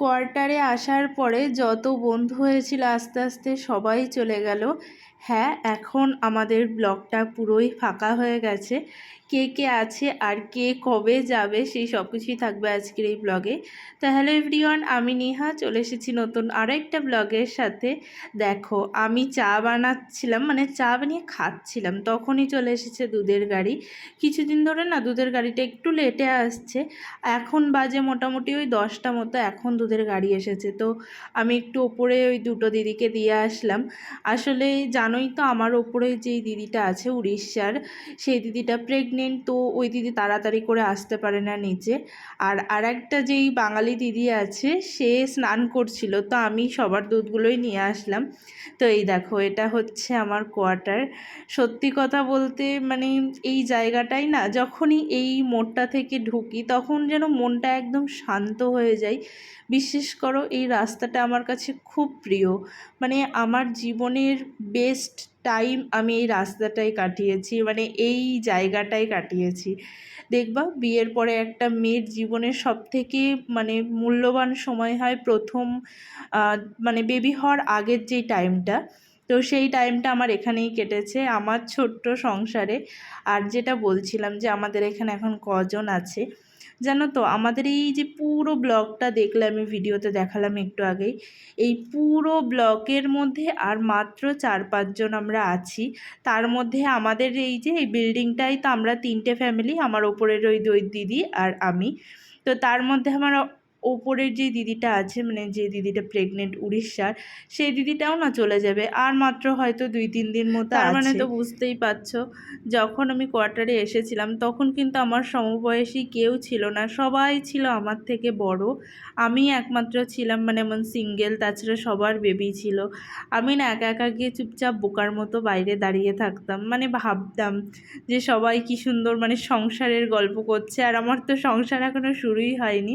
কোয়ার্টারে আসার পরে যত বন্ধু হয়েছিল আস্তে আস্তে সবাই চলে গেল। হ্যাঁ এখন আমাদের ব্লগটা পুরোই ফাঁকা হয়ে গেছে। কে কে আছে আর কে কবে যাবে সেই সব কিছুই থাকবে আজকের এই ব্লগে। তো হ্যালো এভরিওয়ান আমি নেহা, চলে এসেছি নতুন আরও একটা ব্লগের সাথে। দেখো, আমি চা বানাচ্ছিলাম মানে চা বানিয়ে খাচ্ছিলাম, তখনই চলে এসেছে দুধের গাড়ি। কিছুদিন ধরে না, দুধের গাড়িটা একটু লেটে আসছে। এখন বাজে মোটামুটি ওই দশটা মতো, এখন দুধের গাড়ি এসেছে। তো আমি একটু ওপরে ওই দুটো দিদিকে দিয়ে আসলাম। আসলে জানোই তো আমার ওপরে যেই দিদিটা আছে উড়িষ্যার, সেই দিদিটা প্রেগনেন্ট তো ওই দিদি তাড়াতাড়ি করে আসতে পারে না নিচে। আর আর একটা যেই বাঙালি দিদি আছে, সে স্নান করছিল, তো আমি সবার দুধগুলোই নিয়ে আসলাম। তো এই দেখো, এটা হচ্ছে আমার কোয়ার্টার সত্যি কথা বলতে মানে এই জায়গাটাই না, যখনই এই মোড়টা থেকে ঢুকি, তখন যেন মনটা একদম শান্ত হয়ে যায়। বিশেষ করো, এই রাস্তাটা আমার কাছে খুব প্রিয়। মানে আমার জীবনের বেস্ট টাইম আমি এই রাস্তাটাই কাটিয়েছি মানে এই জায়গাটাই কাটিয়েছি। দেখবা বিয়ের পরে একটা মেয়ের জীবনের সব থেকে মানে মূল্যবান সময় হয় প্রথম মানে বেবি হওয়ার আগের যে টাইমটা তো সেই টাইমটা আমার এখানেই কেটেছে আমার ছোট্ট সংসারে। আর যেটা বলছিলাম যে আমাদের এখানে এখন কজন আছে, জানো তো? আমাদের এই যে পুরো ব্লগটা দেখলে আমি ভিডিওতে দেখালাম একটু আগেই, এই পুরো ব্লকের মধ্যে আর মাত্র চার পাঁচজন আমরা আছি। তার মধ্যে আমাদের এই যে এই বিল্ডিংটাই তো আমরা তিনটে ফ্যামিলি আমার ওপরের ওই দুই দিদি আর আমি। তো তার মধ্যে আমার ওপরের যে দিদিটা আছে মানে যে দিদিটা প্রেগনেন্ট উড়িষ্যার সেই দিদিটাও না চলে যাবে। আর মাত্র হয়তো দুই তিন দিন মতো তার মানে তো বুঝতেই পারছ যখন আমি কোয়ার্টারে এসেছিলাম তখন কিন্তু আমার সমবয়সী কেউ ছিল না। সবাই ছিল আমার থেকে বড়। আমি একমাত্র ছিলাম মানে এমন সিঙ্গেল তাছাড়া সবার বেবি ছিল। আমি না একা একা গিয়ে চুপচাপ বোকার মতো বাইরে দাঁড়িয়ে থাকতাম। মানে ভাবতাম যে সবাই কি সুন্দর মানে সংসারের গল্প করছে। আর আমার তো সংসার এখনও শুরুই হয়নি।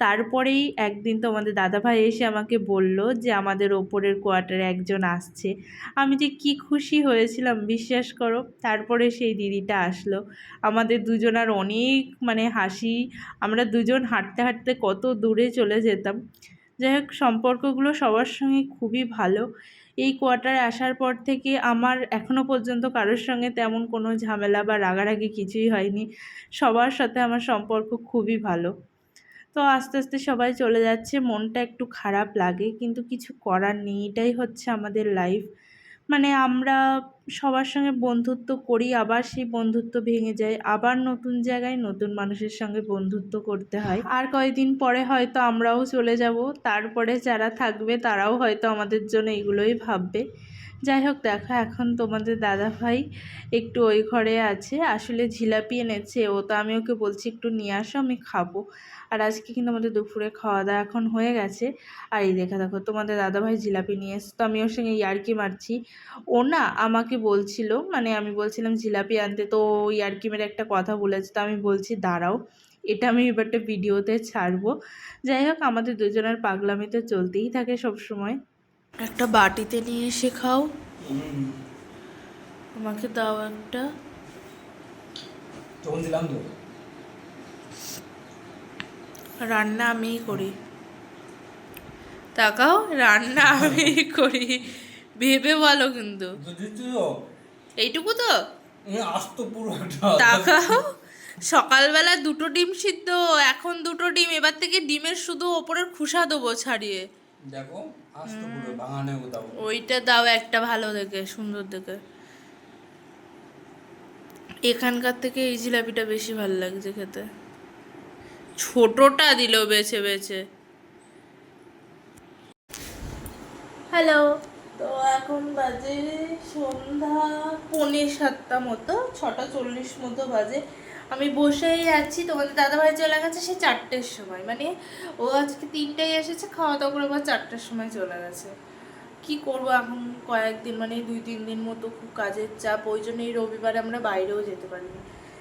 তারপরেই একদিন তো আমাদের দাদাভাই এসে আমাকে বলল যে আমাদের ওপরের কোয়ার্টারে একজন আসছে। আমি যে কি খুশি হয়েছিলাম, বিশ্বাস করো। তারপরে সেই দিদিটা আসলো। আমাদের দুজনার অনেক মানে হাসি, আমরা দুজন হাঁটতে হাঁটতে কত দূরে চলে যেতাম। যাই হোক, সম্পর্কগুলো সবার সঙ্গে খুবই ভালো। এই কোয়ার্টারে আসার পর থেকে আমার এখনও পর্যন্ত কারোর সঙ্গে তেমন কোনো ঝামেলা বা রাগারাগি কিছুই হয়নি। সবার সাথে আমার সম্পর্ক খুবই ভালো। তো আস্তে আস্তে সবাই চলে যাচ্ছে। মনটা একটু খারাপ লাগে, কিন্তু কিছু করার নেই। এটাই হচ্ছে আমাদের লাইফ মানে আমরা সবার সঙ্গে বন্ধুত্ব করি, আবার সেই বন্ধুত্ব ভেঙে যায়, আবার নতুন জায়গায় নতুন মানুষের সঙ্গে বন্ধুত্ব করতে হয়। আর কয়েকদিন পরে হয়তো আমরাও চলে যাব, তারপরে যারা থাকবে তারাও হয়তো আমাদের জন্য এগুলোই ভাববে। যাই হোক, দেখো এখন তোমাদের দাদা ভাই একটু ওই ঘরে আছে, আসলে জিলাপি এনেছে, ও তো আমি ওকে বলছি একটু নিয়ে আসো, আমি খাব। আর আজকে কিন্তু আমাদের দুপুরে খাওয়া দাওয়া এখন হয়ে গেছে। আর এই দেখা, দেখো তোমাদের দাদাভাই জিলাপি নিয়ে এসে তো আমি ওর সঙ্গে ইয়ার্কি মারছি। ও না আমাকে বলছিল? মানে আমি বলছিলাম জিলাপি আনতে। তো ইয়ার্কি মেরে একটা কথা বলেছে। তো আমি বলছি দাঁড়াও এটা আমি এবারটা ভিডিওতে ছাড়বো। যাই হোক আমাদের দুজনের পাগলামি তো চলতেই থাকে সব সময় একটা বাটিতে নিয়ে এসে খাও। আমাকে দাও একটা। তখন দিলাম তো। রান্না আমিই করি। তাকাও রান্না আমিই করি। ভেবে বলো কিন্তু। এইটুকু তো? তাকাও। সকালবেলা দুটো ডিম সিদ্ধ এখন দুটো ডিম। এবার থেকে ডিমের শুধু ওপরের খুসা দেবো ছাড়িয়ে। দেখো ওইটা দাও একটা ভালো দেখে সুন্দর দেখে। এখানকার থেকে এই জিলাপিটা বেশি ভালো লাগছে খেতে। ছোটটা দিল বেছে বেছে। হ্যালো। তো এখন বাজে সন্ধ্যা পৌনে সাতটা মতো, ছটা চল্লিশ মতো বাজে। আমি বসেই আছি, তোমাদের দাদাভাই চলে গেছে সে চারটের সময়। মানে ও আজকে তিনটায় এসেছে খাওয়া দাওয়া করে আবার চারটের সময় চলে গেছে। কি করব এখন? কয়েকদিন মানে দুই, তিন দিন মতো খুব কাজের চাপ, ওই জন্য এই রবিবারে আমরা বাইরেও যেতে পারিনি।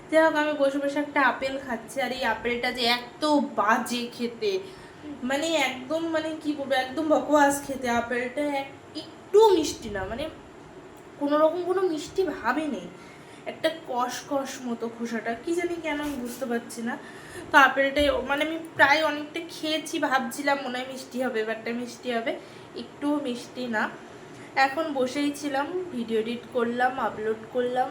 যাই হোক, আমি বসে বসে একটা আপেল খাচ্ছি, আর এই আপেলটা যে এত বাজে খেতে। মানে একদম মানে কি বলব, একদম বকওয়াস খেতে। আপেলটা এক একটু মিষ্টি না মানে কোনো রকম কোনো মিষ্টি ভাবই নেই। একটা কষ কষ মতো খোসাটা, কি জানি কেন আমি বুঝতে পারছি না। তো আপেলটাই মানে আমি প্রায় অনেকটা খেয়েছি, ভাবছিলাম মনে হয় মিষ্টি হবে এবারটা মিষ্টি হবে একটুও মিষ্টি না। এখন বসেই ছিলাম, ভিডিও এডিট করলাম, আপলোড করলাম,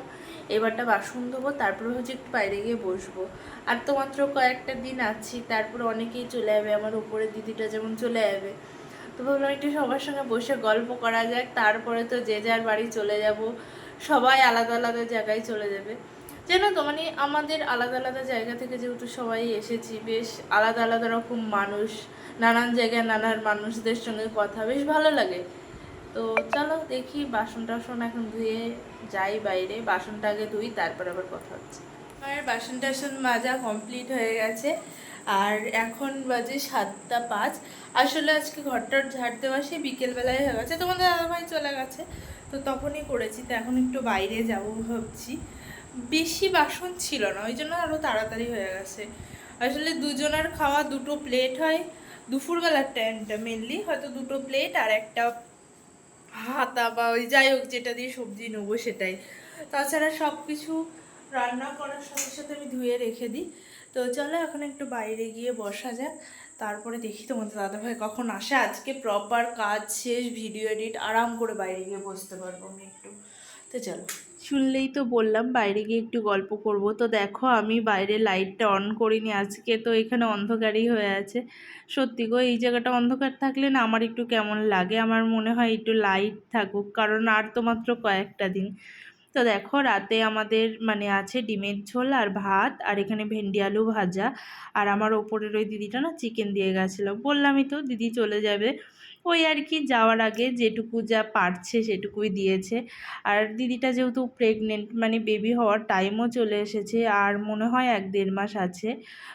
এবারটা বাসন ধোবো, তারপরে হচ্ছে একটু বাইরে গিয়ে বসবো। আর তো মাত্র কয়েকটা দিন আছি, তারপরে অনেকেই চলে যাবে, আমার উপরে দিদিটা যেমন চলে যাবে। তো ভাবলাম একটু সবার সঙ্গে বসে গল্প করা যাক, তারপরে তো যে যার বাড়ি চলে যাব, সবাই আলাদা আলাদা জায়গায় চলে যাবে। জানো তো মানে আমাদের আলাদা আলাদা জায়গা থেকে যেহেতু সবাই এসেছি, বেশ আলাদা আলাদা রকম মানুষ, নানান জায়গায় নানান মানুষদের সঙ্গে কথা, বেশ ভালো লাগে। তো চলো দেখি বাসন টাসন এখন ধুয়ে যাই বাইরে, বাসনটা আগে ধুই, তারপর আবার কথা হচ্ছে। আমার বাসন টাসন মাজা কমপ্লিট হয়ে গেছে। আর এখন বাজে সাতটা পাঁচ। আসলে আজকে ঘরটার ঝাড় দেওয়া সেই বিকেলবেলায় হয়ে গেছে। তোমাদের দাদাভাই চলে গেছে, তো তখনই করেছি, তো এখন একটু বাইরে যাব ভাবছি। বেশি বাসন ছিল না, ওই জন্য আরও তাড়াতাড়ি হয়ে গেছে। আসলে দুজনের খাওয়া দুটো প্লেট হয়, দুপুরবেলার টাইমটা মেনলি হয়তো দুটো প্লেট আর একটা হাতা বা ওই যাই হোক, যেটা দিয়ে সবজি নেব সেটাই। তাছাড়া সব কিছু রান্না করার সাথে সাথে আমি ধুয়ে রেখে দিই। তো চলো এখন একটু বাইরে গিয়ে বসা যাক। তারপরে দেখি তোমাদের দাদাভাই কখন আসে। আজকে প্রপার কাজ শেষ ভিডিও এডিট আরাম করে বাইরে গিয়ে বসতে পারব আমি একটু। তো চলো। শুনলেই তো বললাম বাইরে গিয়ে একটু গল্প করব। তো দেখো আমি বাইরে লাইটটা অন করিনি, আজকে তো এখানে অন্ধকারই হয়ে আছে। সত্যি গো, এই জায়গাটা অন্ধকার থাকলে না আমার একটু কেমন লাগে। আমার মনে হয় একটু লাইট থাকুক, কারণ আর তো মাত্র কয়েকটা দিন। তো দেখো রাতে আমাদের মানে আছে ডিমের ঝোল আর ভাত, আর এখানে ভেন্ডি আলু ভাজা। আর আমার ওপরের ওই দিদিটা না চিকেন দিয়ে গেছিল। বললামই তো দিদি চলে যাবে। ওই আর কি যাওয়ার আগে যেটুকু যা পারছে সেটুকুই দিয়েছে। আর দিদিটা যেহেতু প্রেগনেন্ট মানে বেবি হওয়ার টাইমও চলে এসেছে, আর মনে হয় এক দেড় মাস আছে,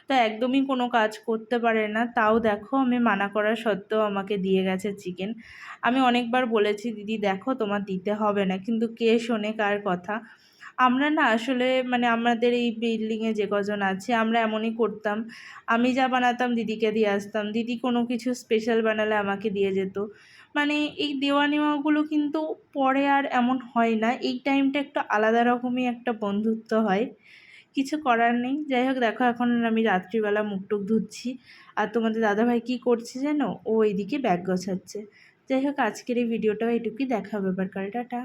তো একদমই কোনো কাজ করতে পারে না। তাও দেখো, আমি মানা করা সত্ত্বেও আমাকে দিয়ে গেছে চিকেন আমি অনেকবার বলেছি, দিদি, দেখো, তোমার দিতে হবে না। কিন্তু কে শোনে কার কথা? আমরা না আসলে মানে আমাদের এই বিল্ডিংয়ে যে কজন আছে, আমরা এমনই করতাম। আমি যা বানাতাম দিদিকে দিয়ে আসতাম। দিদি কোনো কিছু স্পেশাল বানালে আমাকে দিয়ে যেত। মানে এই দেওয়া নেওয়াগুলো কিন্তু পরে আর এমন হয় না। এই টাইমটা একটু আলাদা রকমই একটা বন্ধুত্ব হয়। কিছু করার নেই। যাই হোক, দেখো এখন আমি রাত্রিবেলা মুখ টুক ধুচ্ছি। আর তোমাদের দাদাভাই কী করছে যেন? ও এইদিকে ব্যাগ গোছাচ্ছে। যাই হোক, আজকের এই ভিডিওটাও এটুকুই। দেখা হবে কাল। টাটা।